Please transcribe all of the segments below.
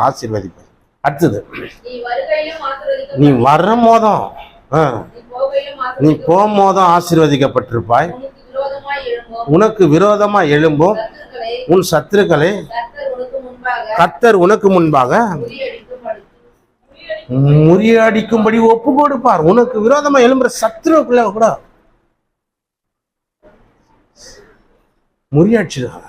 ஆசீர்வதிப்பேன் அடுத்தது நீ வரும் போதும் நீ போகும்போதும் ஆசீர்வதிக்கப்பட்டிருப்பாய். உனக்கு விரோதமா எழும்பும். உன் சத்துருக்களை கர்த்தர் உனக்கு முன்பாக முறியடிக்கும்படி. ஒப்பு கொடுப்பார் உனக்கு விரோதமா எழும்புற சத்துருக்குள்ள கூட முறியடிச்சிருக்காங்க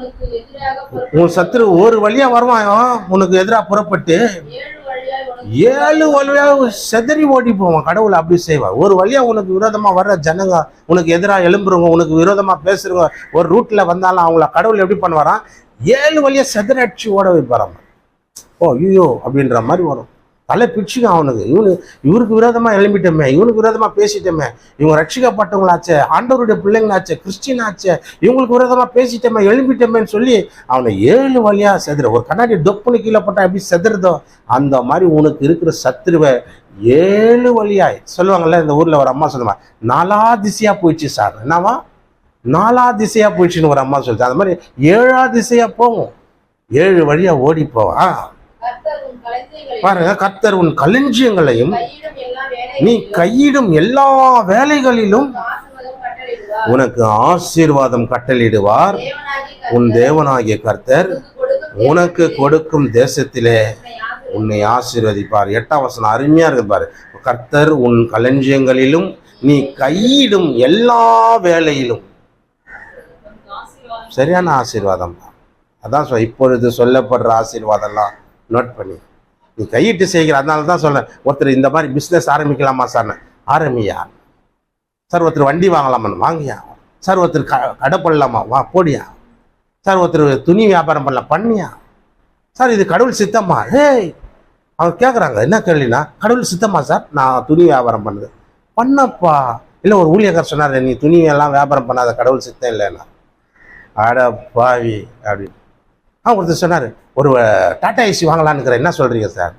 வழியாக உன் சத்துரு ஒரு வழியா வருவான் உனக்கு எதிராக புறப்பட்டு ஏழு வழியாய் உனக்கு ஏழு வழியா செதறி ஓடி போவான். கடவுள் அப்படி செய்வார். ஒரு வழியா உனக்கு விரோதமா வர்ற ஜனங்க உனக்கு எதிராக எழும்புறவங்க உனக்கு விரோதமா பேசுறவங்க ஒரு ரூட்ல வந்தாலும் அவங்கள கடவுள் எப்படி பண்ணுவாராம்? ஏழு வழியா செதறடிச்சு ஓட வைப்பாராம். ஓ ஐயோ அப்படின்ற மாதிரி வரும். தலை பிச்சுங்க அவனுக்கு இவனு இவருக்கு விரோதமாக எழும்பிட்டோமே இவனுக்கு விரோதமாக பேசிட்டோமே இவங்க ரட்சிக்கப்பட்டவங்களாச்சே ஆண்டவருடைய பிள்ளைங்களாச்சே கிறிஸ்டின் ஆச்சே இவங்களுக்கு விரோதமாக பேசிட்டோமே எழும்பிட்டோமேன்னு சொல்லி அவனை ஏழு வழியாக செதுற ஒரு கண்ணாடி டொப்புனு கீழே போட்டால் எப்படி செதுறதோ அந்த மாதிரி உனக்கு இருக்கிற சத்துருவை ஏழு வழியாய். சொல்லுவாங்கல்ல இந்த ஊரில் ஒரு அம்மா சொல்லுவாங்க நாலா திசையாக போயிடுச்சு சார். என்னவா நாலா திசையாக போயிடுச்சுன்னு ஒரு அம்மா சொல்லுது. அந்த மாதிரி ஏழா திசையாக போகும். ஏழு வழியாக ஓடி போவான். பாருங்க கர்த்தர் உன் களஞ்சியங்களையும் நீ கையிடும் எல்லா வேலைகளிலும் உனக்கு ஆசீர்வாதம் கட்டளிடுவார் உன் தேவனாகிய கர்த்தர் உனக்கு கொடுக்கும் தேசத்திலே தேசத்தை உன்னை ஆசீர்வதிப்பார். எட்டாம் வசனம் அருமையா இருக்கு பாரு. கர்த்தர் உன் களஞ்சியங்களிலும் நீ கையிடும் எல்லா வேலையிலும். சரியான ஆசீர்வாதம். தான் அதான் இப்பொழுது சொல்லப்படுற ஆசீர்வாதம்லாம் நோட் பண்ணி. நீ கையிட்டு செய்கிற அதனால தான் சொல்கிறேன் ஒருத்தர் இந்த மாதிரி பிஸ்னஸ் ஆரம்பிக்கலாமா சார் ஆரம்பியா? சார் ஒருத்தர் வண்டி வாங்கலாமா வாங்கியா? சார் ஒருத்தர் க கடை பண்ணலாமா வா போடியா? சார் ஒருத்தர் துணி வியாபாரம் பண்ணலாம் பண்ணியா? சார் இது கடவுள் சித்தமா? ஏய்! அவங்க கேட்குறாங்க என்ன கேள்வினா கடவுள் சித்தமா சார் நான் துணி வியாபாரம் பண்ணுது. பண்ணப்பா. இல்லை ஒரு ஊழியக்கார் சொன்னார் நீ துணி எல்லாம் வியாபாரம் பண்ணாத கடவுள் சித்தம் இல்லைன்னா. அட பாவி அப்படின்னு ஆ ஒருத்தர் சொன்னார் ஒரு டாட்டா ஏசி வாங்கலான்னு என்ன சொல்கிறீங்க சார்?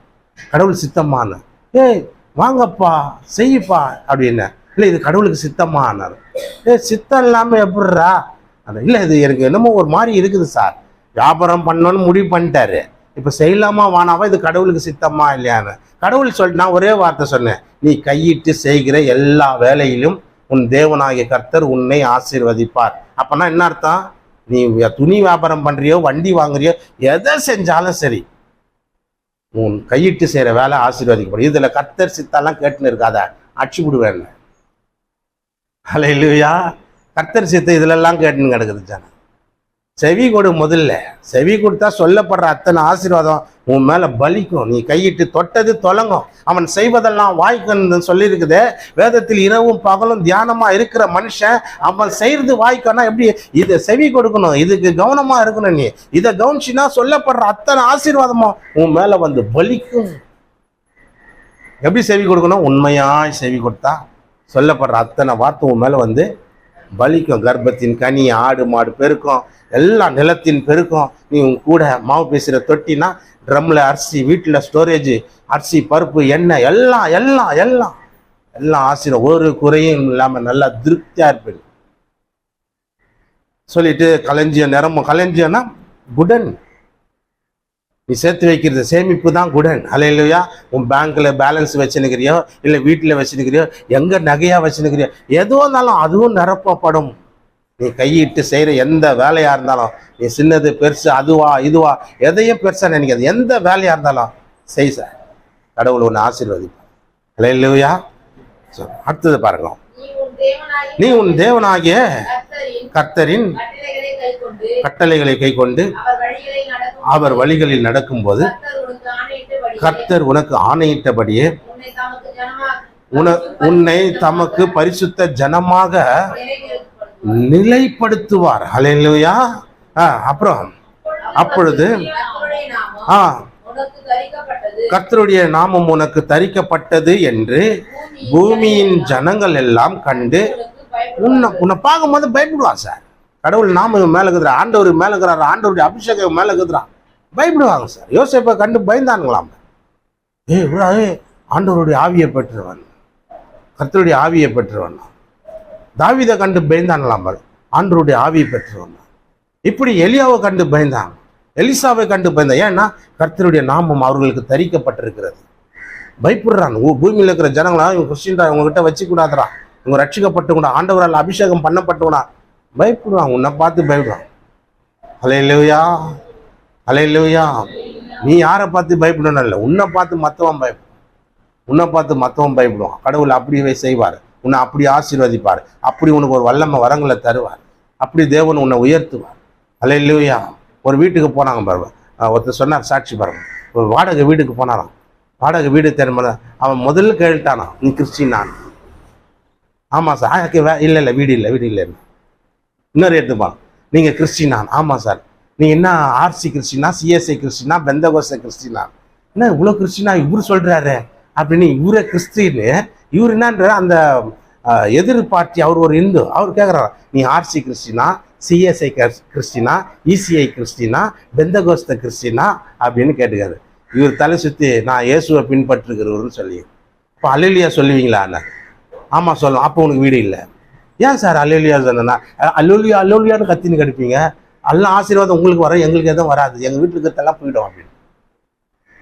கடவுள் சித்தம்மான்னு. ஏய் வாங்கப்பா செய்யப்பா. அப்படின்னு இல்லை இது கடவுளுக்கு சித்தம்மானார் ஏய் சித்தம் இல்லாமல் எப்படிரா அது இல்லை இது எனக்கு என்னமோ ஒரு மாதிரி இருக்குது சார். வியாபாரம் பண்ணணும்னு முடிவு பண்ணிட்டாரு. இப்போ செய்யலாமா வானாவா இது கடவுளுக்கு சித்தமா இல்லையான்னு. கடவுள் சொல் நான் ஒரே வார்த்தை சொன்னேன். நீ கையிட்டு செய்கிற எல்லா வேலையிலும் உன் தேவனாகிய கர்த்தர் உன்னை ஆசீர்வதிப்பார். அப்போனா என்ன அர்த்தம்? நீ துணி வியாபாரம் பண்றியோ வண்டி வாங்குறியோ எதை செஞ்சாலும் சரி உன் கையிட்டு செய்கிற வேலை ஆசீர்வாதிக்கப்படும். இதில் கர்த்தர் சித்தெல்லாம் கேட்டுன்னு இருக்காத. அடிச்சு விடுவேன் ஹலோ இல்லையா கர்த்தர் சித்த இதுலெல்லாம் கேட்டுன்னு கிடக்குது ஜான செவி கொடு முதல்ல. செவி கொடுத்தா சொல்லப்படுற அத்தனை ஆசீர்வாதம் உன் மேலே பலிக்கும். நீ கையிட்டு தொட்டது தொலங்கும். அவன் செய்வதெல்லாம் வாய்க்கன்னு சொல்லியிருக்குதே. வேதத்தில் இரவும் பகலும் தியானமாக இருக்கிற மனுஷன் அவன் செய்கிறது வாய்க்கன்னா எப்படி? இதை செவி கொடுக்கணும். இதுக்கு கவனமாக இருக்கணும் நீ. இதை கவனிச்சினா சொல்லப்படுற அத்தனை ஆசீர்வாதமும் உன் மேலே வந்து பலிக்கும். எப்படி செவி கொடுக்கணும்? உண்மையாய் செவி கொடுத்தா சொல்லப்படுற அத்தனை வார்த்தை உன் மேலே வந்து பலிக்கும். கர்ப்பத்தின் கனி ஆடு மாடு பெருக்கும். எல்லாம் நிலத்தின் பெருக்கும் நீ உன் கூட மாவு பேசுகிற தொட்டினா ட்ரம்மில் அரிசி வீட்டில் ஸ்டோரேஜ் அரிசி பருப்பு எண்ணெய் எல்லாம் எல்லாம் எல்லாம். எல்லாம் ஆசீர்வாதம் ஒரு குறையும் இல்லாமல் நல்லா திருப்தியாக இருப்பேன். சொல்லிட்டு களஞ்சியம் நிரம்பும் களஞ்சியம்னா குடன். நீ சேர்த்து வைக்கிறது சேமிப்பு தான் குடன். அலையிலையா உன் பேங்க்கில் பேலன்ஸ் வச்சுனுக்கிறியோ இல்லை வீட்டில் வச்சுனுக்கிறியோ எங்கே நகையாக வச்சுனுக்கிறியோ எதுவும் இருந்தாலும் அதுவும் நிரப்பப்படும். நீ கையிட்டு செய்கிற எந்த வேலையா இருந்தாலும் நீ சின்னது பெருசு அதுவா இதுவா எதையும் பெருசா நினைக்காது. எந்த வேலையா இருந்தாலும் செய் சார். கடவுள் உன்னை ஆசீர்வதிப்பார். அலையிலையா அடுத்தது பாருங்க. நீ உன் தேவனாகிய கர்த்தரின் கட்டளைகளை கைக்கொண்டு கொண்டு அவர் வழிகளில் நடக்கும்போது கர்த்தர் உனக்கு ஆணையிட்டபடியே உன உன்னை தமக்கு பரிசுத்த ஜனமாக நிலைப்படுத்துவார். ஹalleluya ஆ அப்புறம் அப்பொழுது ஆ கர்த்தருடைய நாமம் உனக்கு தரிக்கப்பட்டது என்று பூமியின் ஜனங்கள் எல்லாம் கண்டு உன்னை உன்னை பார்க்கும்போது பயப்படுவான் சார். கடவுள் நாம மேலே மேல ஆண்டவர் மேலே இருக்கிறார் ஆண்டவருடைய அபிஷேகம் மேலே மேல பயப்படுவாங்க சார். யோசிப்பை கண்டு பயந்தானுங்களாம். ஏய் இவரா ஆண்டவருடைய ஆவியை பெற்றவன். கர்த்தருடைய ஆவியை பெற்றவன். தாவிதை கண்டு பயந்தானலாம் பாரு. ஆவியை பெற்றவன் இப்படி எலியாவை கண்டு பயந்தாங்க எலிசாவை கண்டு பயந்தான். ஏன்னா கர்த்தருடைய நாமம் அவர்களுக்கு தரிக்கப்பட்டிருக்கிறது. பயப்படுறான் ஊ- பூமியில் இருக்கிற ஜனங்களா இவங்க கிறிஸ்டின்டா இவங்ககிட்ட வச்சுக்கூடாதுடா. இவங்க ரட்சிக்கப்பட்டவங்கடா ஆண்டவரால் அபிஷேகம் பண்ணப்பட்டவனா பயப்படுவான் உன்னை பார்த்து பயப்படுவான் அலையிலுயா இல்லையா நீ யாரை பார்த்து பயப்படணும் இல்லை. உன்னை பார்த்து மற்றவன் பயப்படும் உன்னை பார்த்து மற்றவன் பயப்படுவான். கடவுள் அப்படியே செய்வார். உன்னை அப்படி ஆசீர்வதிப்பார். அப்படி உனக்கு ஒரு வல்லமை வரங்களை தருவார். அப்படி தேவன் உன்னை உயர்த்துவார். அலையிலுயா ஒரு வீட்டுக்கு போனாங்க பாருங்க. ஒருத்தர் சொன்னார் சாட்சி பாருங்க. ஒரு வாடகை வீட்டுக்கு போனாராம். வாடகை வீடு தெரியுமா அவன் முதல்ல கேட்டானா நீ கிறிஸ்டின் நான். ஆமாம் சார். ஆ, வே- இல்லை இல்லை வீடு இல்லை வீடு இல்லை. இன்னொரு எடுத்துப்பான் நீங்கள் கிறிஸ்டினான் ஆமாம் சார். நீங்கள் என்ன RC Christian CSI Christian Pentecost Christian? என்ன இவ்வளோ கிறிஸ்டினா இவரு சொல்கிறாரு அப்படின்னு இவரே கிறிஸ்டின்னு இவர் என்னன்றார் அந்த எதிர் பார்ட்டி அவர் ஒரு இந்து. அவர் கேட்குறாரு நீ RC Christian CSI Christian ECI Christian Pentecost Christian? அப்படின்னு கேட்டுக்காரு. இவர் தலை சுற்றி நான் இயேசுவை பின்பற்றுகிறவர்னு சொல்லி. இப்போ அலிலியா சொல்லுவீங்களா என்ன? ஆமாம் சொல்லலாம் அப்போ உனக்கு வீடு இல்லை. ஏன் சார் அலுலியா சொன்னா அலுலியா அலுலியான்னு கத்தின்னு கிடைப்பீங்க? எல்லாம் ஆசீர்வாதம் உங்களுக்கு வர எங்களுக்கு எதுவும் வராது. எங்கள் வீட்டுக்கு இருக்கிறதெல்லாம் போயிடும் அப்படின்னு.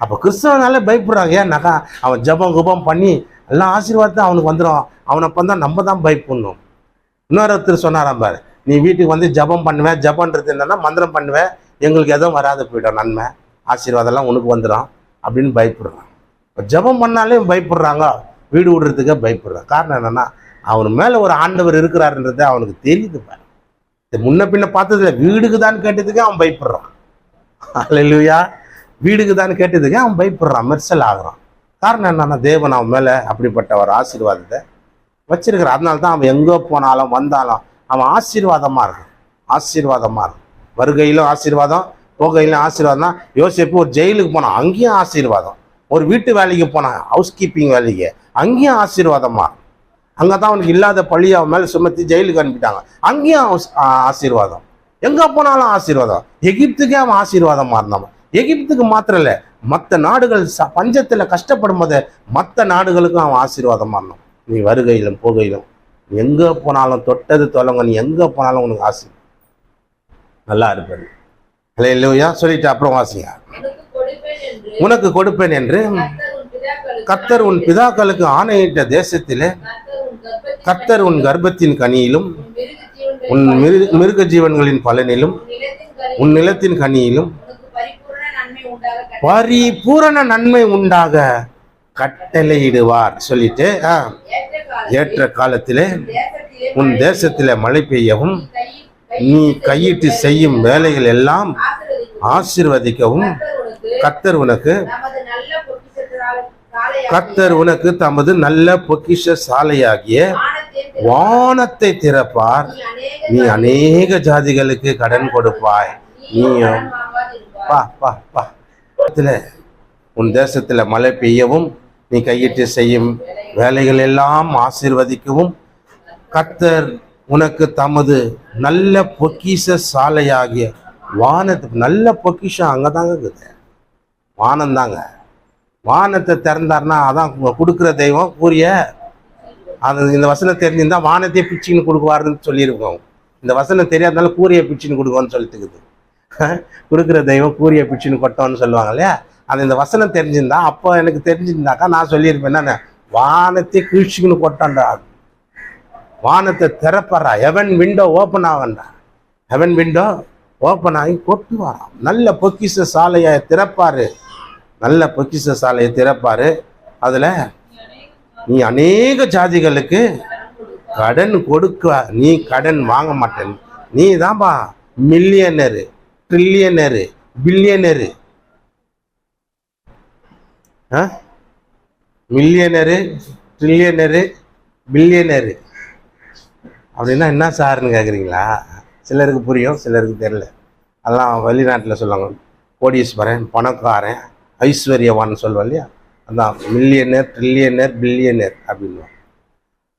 அப்போ கிறிஸ்தவனால பயப்படுறாங்க. ஏன்னாக்கா அவன் ஜபம் குபம் பண்ணி எல்லாம் ஆசீர்வாதம் அவனுக்கு வந்துடும் அவனை தான் நம்ம தான் பயப்படணும். இன்னொருத்தர் சொன்னாராம் பாரு நீ வீட்டுக்கு வந்து ஜபம் பண்ணுவேன் ஜபன்றது என்னன்னா மந்திரம் பண்ணுவேன் எங்களுக்கு எதுவும் வராது போயிடும் நன்மை. ஆசீர்வாதம்லாம் உனக்கு வந்துடும் அப்படின்னு பயப்படுறான். இப்போ ஜபம் பண்ணாலே பயப்படுறாங்க. வீடு விடுறதுக்கே பயப்படுறான். காரணம் என்னென்னா அவன் மேலே ஒரு ஆண்டவர் இருக்கிறாருன்றது அவனுக்கு தெரியுது பாரு. இது முன்ன பின்ன பார்த்ததுல வீடுக்கு தான் கேட்டதுக்கே அவன் பயப்படுறான். அல்லையா வீடுக்கு தான் கேட்டதுக்கே அவன் பயப்படுறான். மெர்சல் ஆகுறான். காரணம் என்னன்னா தேவன் அவன் மேலே அப்படிப்பட்ட ஒரு ஆசீர்வாதத்தை வச்சிருக்கிறான் அதனால தான் அவன் எங்கே போனாலும் வந்தாலும் அவன் ஆசீர்வாதமாக இருக்கும் ஆசீர்வாதமாக இருக்கும் வருகையிலும் ஆசீர்வாதம் போகையிலும் ஆசீர்வாதம் தான். யோசிப்பு ஒரு ஜெயிலுக்கு போனான் அங்கேயும் ஆசீர்வாதம். ஒரு வீட்டு வேலைக்கு போனான் ஹவுஸ் கீப்பிங் வேலைக்கு. அங்கேயும் ஆசீர்வாதமாக அங்கே தான் அவனுக்கு இல்லாத பழி அவன் மேலே சுமத்தி ஜெயிலுக்கு அனுப்பிட்டாங்க. அங்கேயும் ஆசீர்வாதம். எங்கே போனாலும் ஆசீர்வாதம். எகிப்துக்கே அவன் ஆசீர்வாதமாக இருந்தான். எகிப்துக்கு மாத்திரம் இல்லை மற்ற நாடுகள் ச பஞ்சத்தில் கஷ்டப்படும் போதே மற்ற நாடுகளுக்கும் அவன் ஆசீர்வாதம் இருந்தான் நீ வருகையிலும் போகையிலும். எங்கே போனாலும் தொட்டது தொலைங்க நீ எங்கே போனாலும் உனக்கு ஆசை நல்லா இருப்பது இல்லை இல்லையா சொல்லிட்டு அப்புறம் வாசிங்க. உனக்கு கொடுப்பேன் என்று கத்தர் உன் பிதாக்களுக்கு ஆணையிட்ட தேசத்திலே கத்தர் உன் கர்ப்பத்தின் கனியிலும் உன் மிருக ஜீவன்களின் மிரு மிருக ஜீவன்களின் பலனிலும் உன் நிலத்தின் கனியிலும் உனக்கு பரிபூரண நன்மை உண்டாக பரிபூரண நன்மை உண்டாக கட்டளையிடுவார். சொல்லிட்டு ஆ, ஏற்ற காலத்திலே உன் தேசத்தில் மழை பெய்யவும் நீ கையிட்டு செய்யும் வேலைகள் எல்லாம் ஆசிர்வதிக்கவும் கத்தர் உனக்கு கத்தர் உனக்கு தமது நல்ல பொக்கிஷ சாலையாகிய வானத்தை திறப்பார். நீ அநேக ஜாதிகளுக்கு கடன் கொடுப்பாய். நீயும் பா பா பா. காலத்தில் உன் தேசத்தில் மழை பெய்யவும் நீ கையிட்டு செய்யும் வேலைகள் எல்லாம் ஆசீர்வதிக்கவும் கத்தர் உனக்கு தமது நல்ல பொக்கிஷ சாலையாகிய வானத்துக்கு நல்ல பொக்கிஷம் அங்கதாங்க இருக்குது. வானந்தாங்க வானத்தை திறந்தாருன்னா அதான் கொடுக்குற தெய்வம் கூறிய அது இந்த வசனம் தெரிஞ்சிருந்தால் வானத்தையே பிச்சின்னு கொடுக்குவாருன்னு சொல்லியிருக்கோம். இந்த வசனம் தெரியாதனால கூறிய பிச்சின்னு கொடுக்குவோன்னு சொல்லிட்டுக்குது. கொடுக்குற தெய்வம் கூரிய பிச்சுன்னு கொட்டோன்னு சொல்லுவாங்க இல்லையா? அது இந்த வசனம் தெரிஞ்சிருந்தா அப்போ எனக்கு தெரிஞ்சிருந்தாக்கா நான் சொல்லியிருப்பேன். என்ன வானத்தை கீழ்ச்சிக்குன்னு கொட்டான்டா வானத்தை திறப்பறா. ஹெவன் விண்டோ ஓப்பன் ஆகண்டா ஹெவன் விண்டோ ஓப்பன் ஆகி கொட்டுவாராம் நல்ல பொக்கிஷ சாலையை திறப்பாரு. நல்ல பொக்கிஷ சாலையை திறப்பாரு. அதில் நீ அநேக ஜாதிகளுக்கு கடன் கொடுக்க நீ கடன் வாங்க மாட்டேன். நீ தான்ப்பா மில்லியனரு ட்ரில்லியனரு பில்லியனரு மில்லியனரு ட்ரில்லியனரு பில்லியனரு அப்படின்னா என்ன சார்னு கேட்குறீங்களா சிலருக்கு புரியும் சிலருக்கு தெரியல. அதெல்லாம் வெளிநாட்டில் சொல்லுவாங்க. கோடீஸ்வரன் பணக்காரன் ஐஸ்வர்யவான் சொல்லுவோம் இல்லையா? அதான் மில்லியனர் ட்ரில்லியனர் பில்லியனர் அப்படின்னுவாங்க.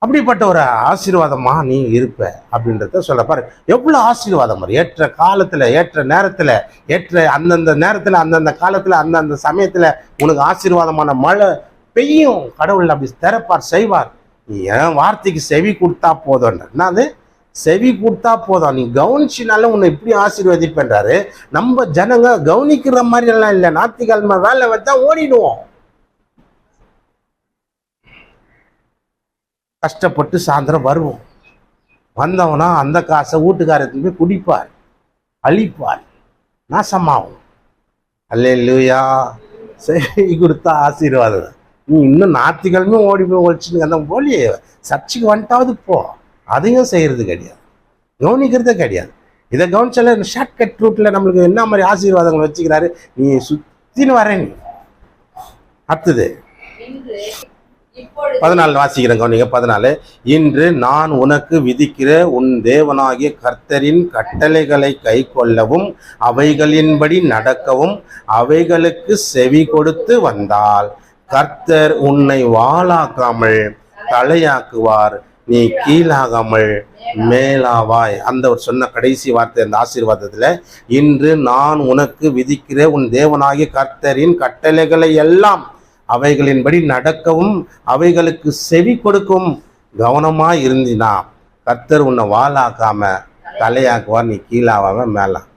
அப்படிப்பட்ட ஒரு ஆசீர்வாதமாக நீ இருப்ப அப்படின்றத சொல்ல பாரு. எவ்வளோ ஆசீர்வாதம் வரும் ஏற்ற காலத்தில் ஏற்ற நேரத்தில் ஏற்ற அந்தந்த நேரத்தில் அந்தந்த காலத்தில் அந்தந்த சமயத்தில் உனக்கு ஆசீர்வாதமான மழை பெய்யும். கடவுள் அப்படி திறப்பார் செய்வார். நீ என் வார்த்தைக்கு செவி கொடுத்தா போதும்ன்ற என்னது? செவி கொடுத்தா போதும். நீ கவனிச்சினால உன்னை இப்படி ஆசீர்வதிப்பேன்றாரு. நம்ம ஜனங்க கவனிக்கிற மாதிரி எல்லாம் இல்லை ஞாயிற்றுக்கிழமை வேலை வச்சா ஓடிடுவோம். கஷ்டப்பட்டு சாயந்தரம் வருவோம். வந்தவனா அந்த காசை வீட்டுக்காரத்துக்கு போய் குடிப்பார் அழிப்பார் நாசமாகும். அல்லேலூயா. சரி கொடுத்தா ஆசீர்வாதம். நீ இன்னும் ஞாயிற்றுக்கிழமையும் ஓடி போய் ஒழிச்சுன்னு அந்த போலி சர்ச்சுக்கு வந்துட்டாவது போ. அதையும் செய்யறது கிடையாது. கவனிக்கிறதே கிடையாது. இதை கவனிச்சால ஷார்ட்கட் ரூட்ல நம்மளுக்கு என்ன மாதிரி ஆசீர்வாதங்கள் வச்சுக்கிறாரு? நீ சுத்தின்னு வரேன் அடுத்தது. பதினாலு வாசிக்கிறேன் கவனிங்க பதினாலு. இன்று நான் உனக்கு விதிக்கிற உன் தேவனாகிய கர்த்தரின் கட்டளைகளை கை கொள்ளவும் அவைகளின்படி நடக்கவும் அவைகளுக்கு செவி கொடுத்து வந்தால் கர்த்தர் உன்னை வாளாக்காமல் தலையாக்குவார். நீ கீழாகாமல் மேலாவாய். அந்த ஒரு சொன்ன கடைசி வார்த்தை அந்த ஆசீர்வாதத்தில் இன்று நான் உனக்கு விதிக்கிற உன் தேவனாகிய கர்த்தரின் கட்டளைகளை எல்லாம் அவைகளின்படி நடக்கவும் அவைகளுக்கு செவி கொடுக்கும் கவனமாக இருந்தினா கர்த்தர் உன்னை வாளாக்காம தலையாக்குவார் நீ கீழாவாம மேலாம்